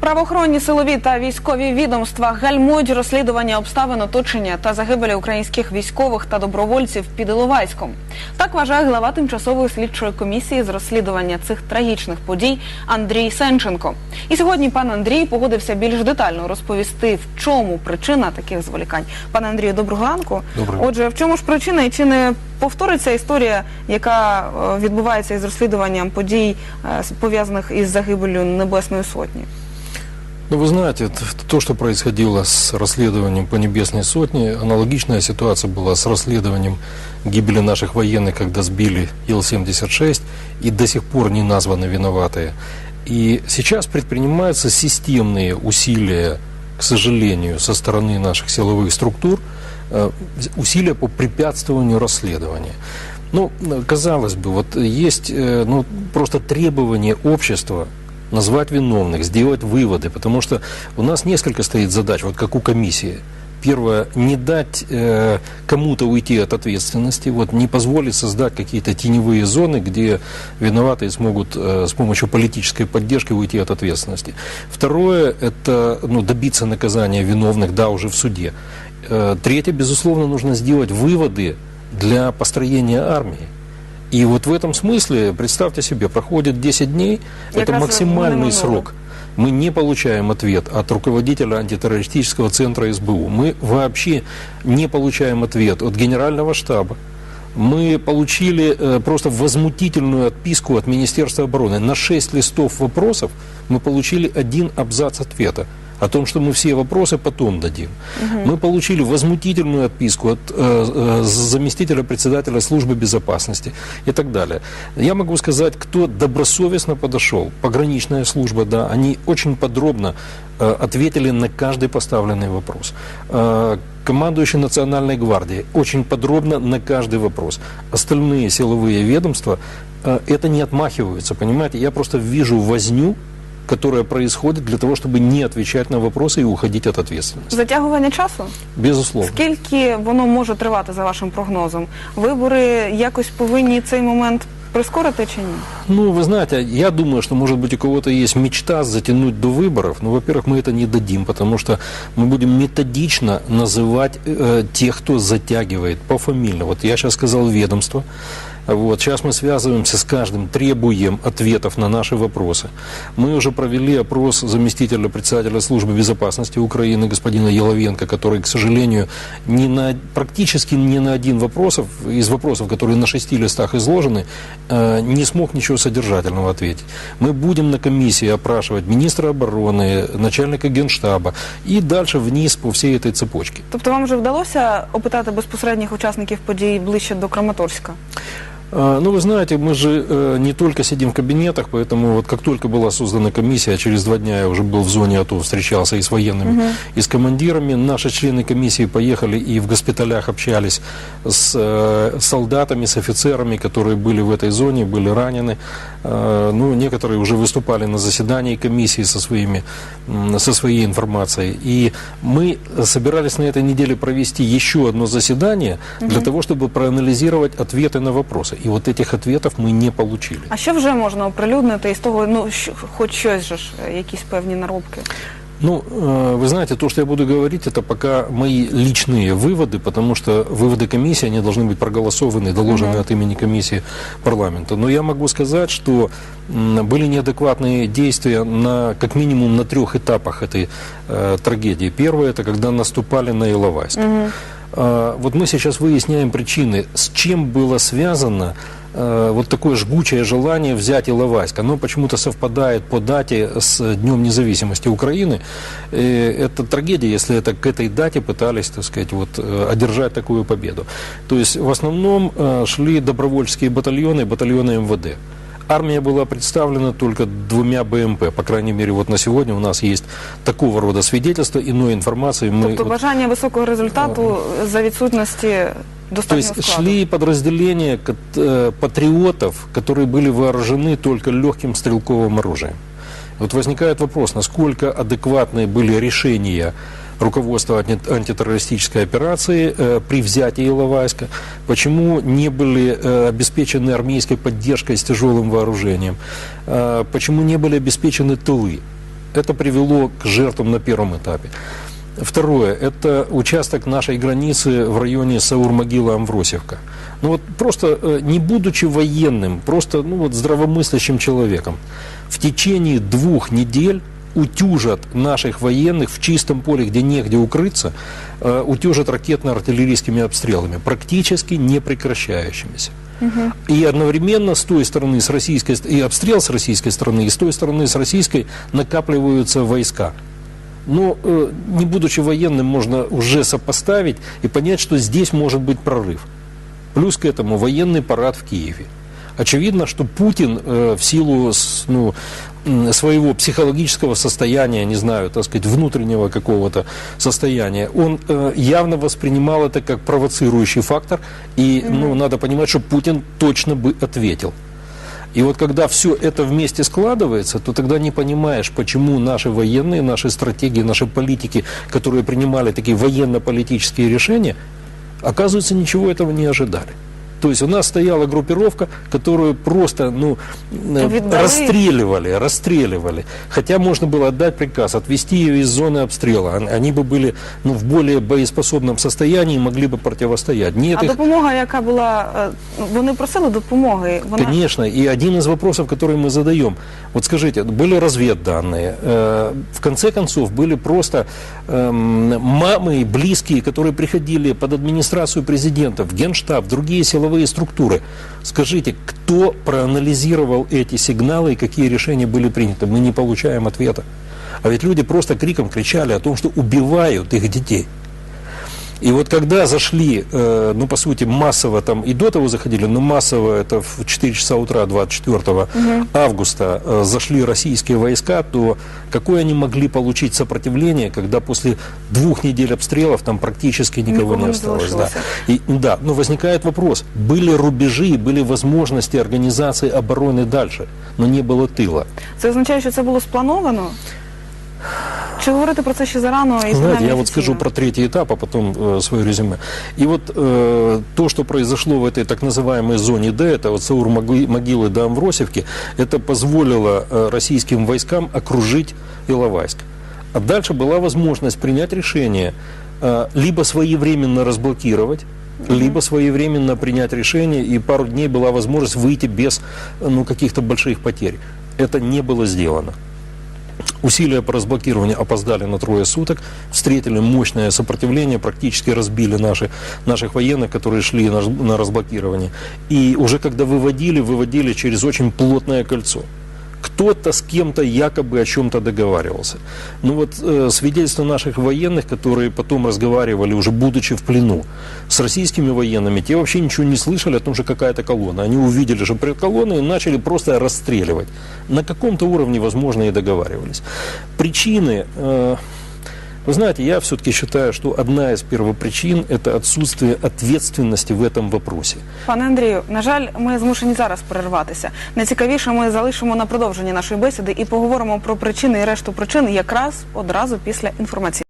Правоохоронні силові та військові відомства гальмують розслідування обставин оточення та загибелі українських військових та добровольців під Іловайськом. Так вважає глава тимчасової слідчої комісії з розслідування цих трагічних подій Андрій Сенченко. І сьогодні пан Андрій погодився більш детально розповісти, в чому причина таких зволікань. Пане Андрію, доброго ранку. Доброго. Отже, в чому ж причина і чи не повториться історія, яка е, відбувається із розслідуванням подій, е, пов'язаних із загибелью Небесної Сотні? Ну, вы знаете, то, что происходило с расследованием по Небесной Сотне, аналогичная ситуация была с расследованием гибели наших военных, когда сбили Ил-76, и до сих пор не названы виноватые. И сейчас предпринимаются системные усилия, к сожалению, со стороны наших силовых структур, э, усилия по препятствованию расследования. Ну, казалось бы, вот есть э, ну, просто требование общества назвать виновных, сделать выводы, потому что у нас несколько стоит задач, вот как у комиссии. Первое, не дать э, кому-то уйти от ответственности, вот не позволить создать какие-то теневые зоны, где виноватые смогут э, с помощью политической поддержки уйти от ответственности. Второе, это ну, добиться наказания виновных, да, уже в суде. Э, третье, безусловно, нужно сделать выводы для построения армии. И вот в этом смысле, представьте себе, проходит 10 дней, Как это максимальный срок. Мы не получаем ответ от руководителя антитеррористического центра СБУ. Мы вообще не получаем ответ от генерального штаба. Мы получили э, просто возмутительную отписку от Министерства обороны. На 6 листов вопросов мы получили один абзац ответа о том, что мы все вопросы потом дадим. Мы получили возмутительную отписку от э, э, заместителя председателя службы безопасности и так далее. Я могу сказать, кто добросовестно подошел, пограничная служба, да, они очень подробно э, ответили на каждый поставленный вопрос. Э, командующий Национальной гвардией очень подробно на каждый вопрос. Остальные силовые ведомства э, это не отмахиваются, понимаете? Я просто вижу возню, которая происходит для того, чтобы не отвечать на вопросы и уходить от ответственности. Затягування часу? Безусловно. Скільки воно може тривати за вашим прогнозом? Вибори якось повинні цей момент прискорити чи ні? Ну, вы знаете, я думаю, что, может быть, у кого-то есть мечта затянуть до выборов. Но, во-первых, мы это не дадим, потому что мы будем методично называть э, тех, кто затягивает пофамильно. Вот я сейчас сказал ведомство. Вот, сейчас мы связываемся с каждым, требуем ответов на наши вопросы. Мы уже провели опрос заместителя председателя службы безопасности Украины господина Еловенко, который, к сожалению, ни на, практически ни на один вопрос из вопросов, которые на шести листах изложены, э, не смог ничего содержательного ответить. Мы будем на комиссии опрашивать министра обороны, начальника генштаба и дальше вниз по всей этой цепочке. Тобто вам вже вдалося опитати безпосередніх учасників подій ближче до Краматорська? А, Ну, вы знаете, мы же э, не только сидим в кабинетах, поэтому вот как только была создана комиссия, через два дня я уже был в зоне АТО, встречался и с военными, и с командирами. Наши члены комиссии поехали и в госпиталях общались с э, солдатами, с офицерами, которые были в этой зоне, были ранены. Э, ну, некоторые уже выступали на заседании комиссии со, своими, со своей информацией. И мы собирались на этой неделе провести еще одно заседание для того, чтобы проанализировать ответы на вопросы. И вот этих ответов мы не получили. А що вже можна оприлюднити із того, ну що, хоч щось же ж, е, якісь певні наробки? Ну, э, вы знаете, то, что я буду говорить, это пока мои личные выводы, потому что выводы комиссии, они должны быть проголосованы, доложены от имени комиссии парламента. Но я могу сказать, что м, были неадекватные действия на, как минимум на трех этапах этой э, трагедии. Первое, это когда наступали на Иловайск. А, Вот мы сейчас выясняем причины, с чем было связано э, вот такое жгучее желание взять Иловайск. Оно почему-то совпадает по дате с Днем независимости Украины. Э, Это трагедия, если это к этой дате пытались, так сказать, вот, э, одержать такую победу. То есть в основном э, шли добровольческие батальоны, батальоны МВД. Армия была представлена только двумя БМП. По крайней мере, вот на сегодня у нас есть такого рода свидетельства, иной информации. Мы Тобто бажання високого результату за відсутності то есть складу. шли подразделения э, патриотов, которые были вооружены только легким стрелковым оружием. Вот возникает вопрос, насколько адекватные были решения руководства анти- антитеррористической операции э, при взятии Иловайска, почему не были э, обеспечены армейской поддержкой с тяжелым вооружением, э, почему не были обеспечены тылы. Это привело к жертвам на первом этапе. Второе, это участок нашей границы в районе Саур-Могила-Амвросевка. Ну вот просто, э, не будучи военным, просто ну вот здравомыслящим человеком, в течение двух недель утюжат наших военных в чистом поле, где негде укрыться, э, утюжат ракетно-артиллерийскими обстрелами, практически не прекращающимися. И одновременно с той стороны, с российской, и обстрел с российской стороны, и с той стороны, с российской, накапливаются войска. Но, э, не будучи военным, можно уже сопоставить и понять, что здесь может быть прорыв. Плюс к этому военный парад в Киеве. Очевидно, что Путин э, в силу ну, своего психологического состояния, не знаю, так сказать, внутреннего какого-то состояния, он э, явно воспринимал это как провоцирующий фактор. И ну, надо понимать, что Путин точно бы ответил. И вот когда все это вместе складывается, то тогда не понимаешь, почему наши военные, наши стратегии, наши политики, которые принимали такие военно-политические решения, оказывается, ничего этого не ожидали. То есть у нас стояла группировка, которую просто ну, э, Видали? расстреливали, расстреливали. Хотя можно было отдать приказ, отвести ее из зоны обстрела. Они- бы были ну, в более боеспособном состоянии и могли бы противостоять. Нет, А их допомога, яка була, е, вони просили допомоги. Вона Конечно, и один из вопросов, который мы задаем, вот скажите, были разведданные, э, в конце концов были просто эм, мамы близкие, которые приходили под администрацию президента, в генштаб, в другие силовые структуры. Скажите, кто проанализировал эти сигналы и какие решения были приняты? Мы не получаем ответа. А ведь люди просто криком кричали о том, что убивают их детей. И вот когда зашли, э, ну, по сути, массово там, и до того заходили, но массово это в 4 часа утра 24 августа э, зашли российские войска, то какое они могли получить сопротивление, когда после двух недель обстрелов там практически никого, Никого не не осталось. Да. залишилось. И, да, но возникает вопрос, были рубежи, были возможности организации обороны дальше, но не было тыла. це означає, що це було сплановано? Чи говорити про це ще зарано? І Знаете, принаймні я вот скажу офіційно? про третий этап, а потом э, свое резюме. И вот э, то, что произошло в этой так называемой зоне Д, это вот Саур Могу- могилы до Амвросевки, это позволило э, российским войскам окружить Иловайск. А дальше была возможность принять решение э, либо своевременно разблокировать, либо своевременно принять решение, и пару дней была возможность выйти без э, ну, каких-то больших потерь. Это не было сделано. Усилия по разблокированию опоздали на трое суток, встретили мощное сопротивление, практически разбили наши, наших военных, которые шли на, на разблокирование. И уже когда выводили, выводили через очень плотное кольцо. Кто-то с кем-то якобы о чем-то договаривался. Ну вот э, свидетельства наших военных, которые потом разговаривали, уже будучи в плену, с российскими военными, те вообще ничего не слышали о том, что какая-то колонна. Они увидели, что при колонны и начали просто расстреливать. На каком-то уровне, возможно, и договаривались. Причины... э, вы знаете, я все-таки считаю, что одна из первопричин – это отсутствие ответственности в этом вопросе. Пане Андрію, на жаль, ми змушені зараз перерватися. Найцікавіше ми залишимо на продовження нашої бесіди і поговоримо про причини і решту причин якраз одразу після інформації.